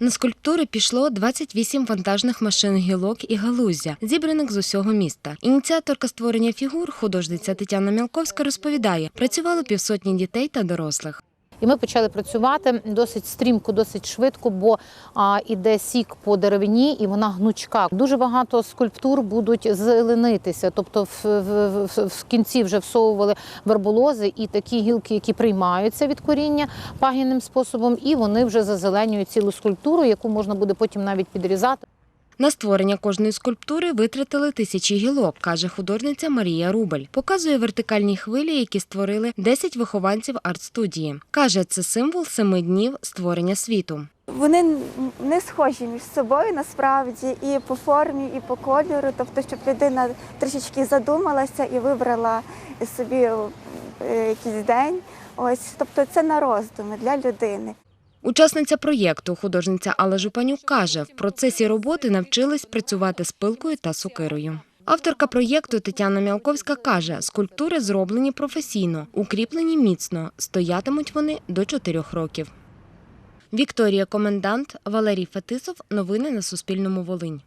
На скульптури пішло 28 вантажних машин гілок і галуздя, зібраних з усього міста. Ініціаторка створення фігур, художниця Тетяна Мілковська, розповідає, працювало півсотні дітей та дорослих. І ми почали працювати досить стрімко, досить швидко, бо а, іде сік по деревині, і вона гнучка. Дуже багато скульптур будуть зеленитися. Тобто, в, в, в, в кінці вже всовували верболози і такі гілки, які приймаються від коріння пагінним способом, і вони вже зазеленюють цілу скульптуру, яку можна буде потім навіть підрізати. На створення кожної скульптури витратили тисячі гілок, каже художниця Марія Рубель. Показує вертикальні хвилі, які створили 10 вихованців арт-студії. Каже, це символ семи днів створення світу. Вони не схожі між собою насправді і по формі, і по кольору. Тобто, щоб людина трішечки задумалася і вибрала собі е, якийсь день. Ось, тобто, це на роздуми для людини. Учасниця проєкту, художниця Алла Жупанюк, каже, в процесі роботи навчились працювати з пилкою та сокирою. Авторка проєкту Тетяна Мялковська каже, скульптури зроблені професійно, укріплені міцно, стоятимуть вони до чотирьох років. Вікторія Комендант, Валерій Фетисов. Новини на Суспільному Волинь.